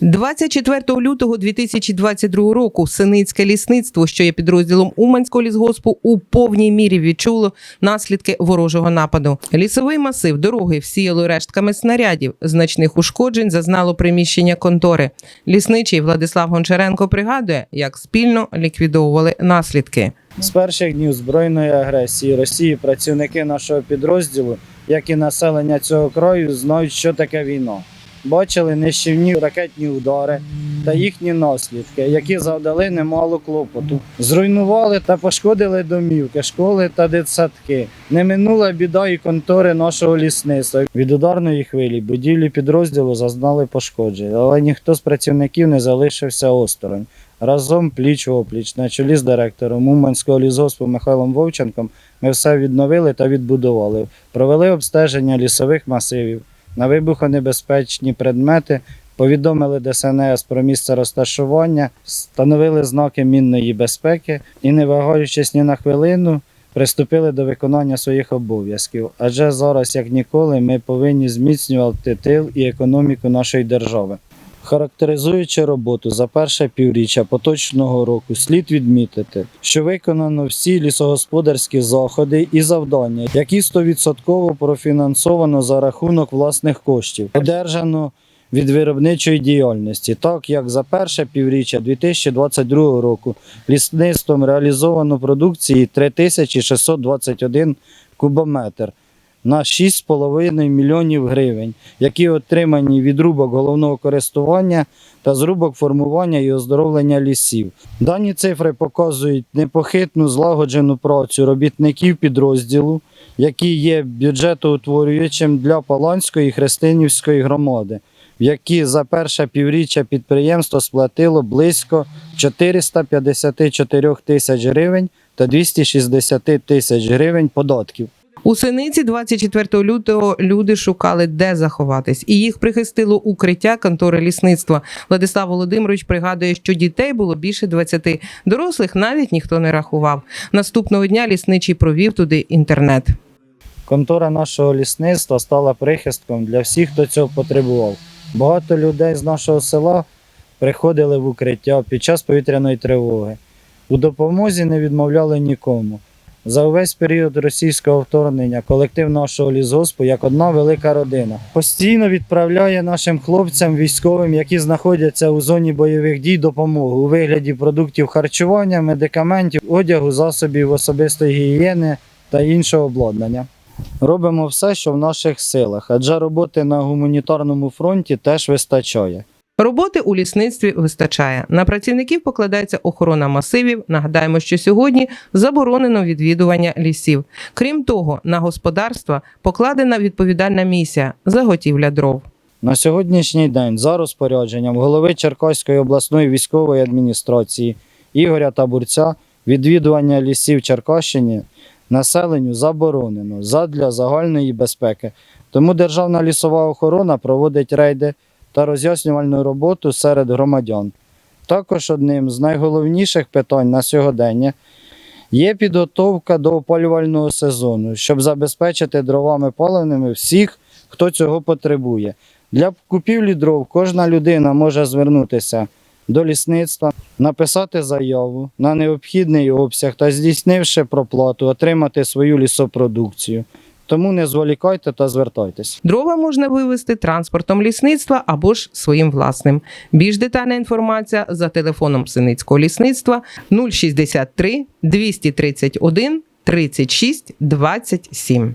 24 лютого 2022 року Синицьке лісництво, що є підрозділом Уманського лісгоспу, у повній мірі відчуло наслідки ворожого нападу. Лісовий масив дороги всіяло рештками снарядів. Значних ушкоджень зазнало приміщення контори. Лісничий Владислав Гончаренко пригадує, як спільно ліквідовували наслідки. З перших днів збройної агресії Росії працівники нашого підрозділу, як і населення цього краю, знають, що таке війна. Бачили нищівні ракетні удари та їхні наслідки, які завдали немало клопоту. Зруйнували та пошкодили домівки, школи та дитсадки. Не минула біда і контори нашого лісництва. Від ударної хвилі будівлі підрозділу зазнали пошкоджень, але ніхто з працівників не залишився осторонь. Разом пліч опліч на чолі з директором Уманського лісгоспу Михайлом Вовченком ми все відновили та відбудували. Провели обстеження лісових масивів на вибухонебезпечні предмети, повідомили ДСНС про місце розташування, встановили знаки мінної безпеки і, не вагаючись ні на хвилину, приступили до виконання своїх обов'язків. Адже зараз, як ніколи, ми повинні зміцнювати тил і економіку нашої держави. Характеризуючи роботу за перше півріччя поточного року, слід відмітити, що виконано всі лісогосподарські заходи і завдання, які 100% профінансовано за рахунок власних коштів, одержано від виробничої діяльності, так як за перше півріччя 2022 року лісництвом реалізовано продукції 3621 кубометр на 6,5 мільйонів гривень, які отримані від рубок головного користування та з рубок формування і оздоровлення лісів. Дані цифри показують непохитну злагоджену працю робітників підрозділу, які є бюджетоутворюючим для Паланської і Христинівської громади, в які за перше півріччя підприємство сплатило близько 454 тисяч гривень та 260 тисяч гривень податків. У Синиці 24 лютого люди шукали, де заховатись, і їх прихистило укриття контори лісництва. Владислав Володимирович пригадує, що дітей було більше 20. Дорослих навіть ніхто не рахував. Наступного дня лісничий провів туди інтернет. Контора нашого лісництва стала прихистком для всіх, хто цього потребував. Багато людей з нашого села приходили в укриття під час повітряної тривоги. У допомозі не відмовляли нікому. За увесь період російського вторгнення колектив нашого лісгоспу як одна велика родина постійно відправляє нашим хлопцям військовим, які знаходяться у зоні бойових дій, допомогу у вигляді продуктів харчування, медикаментів, одягу, засобів особистої гігієни та іншого обладнання. Робимо все, що в наших силах, адже роботи на гуманітарному фронті теж вистачає. Роботи у лісництві вистачає. На працівників покладається охорона масивів. Нагадаємо, що сьогодні заборонено відвідування лісів. Крім того, на господарства покладена відповідальна місія заготівля дров. На сьогоднішній день за розпорядженням голови Черкаської обласної військової адміністрації Ігоря Табурця відвідування лісів Черкащини населенню заборонено задля загальної безпеки. Тому Державна лісова охорона проводить рейди та роз'яснювальну роботу серед громадян. Також одним з найголовніших питань на сьогодення є підготовка до опалювального сезону, щоб забезпечити дровами паливними всіх, хто цього потребує. Для купівлі дров кожна людина може звернутися до лісництва, написати заяву на необхідний обсяг та, здійснивши проплату, отримати свою лісопродукцію. Тому не зволікайте та звертайтесь. Дрова можна вивезти транспортом лісництва або ж своїм власним. Більш детальна інформація за телефоном Синицького лісництва 063 231 36 27.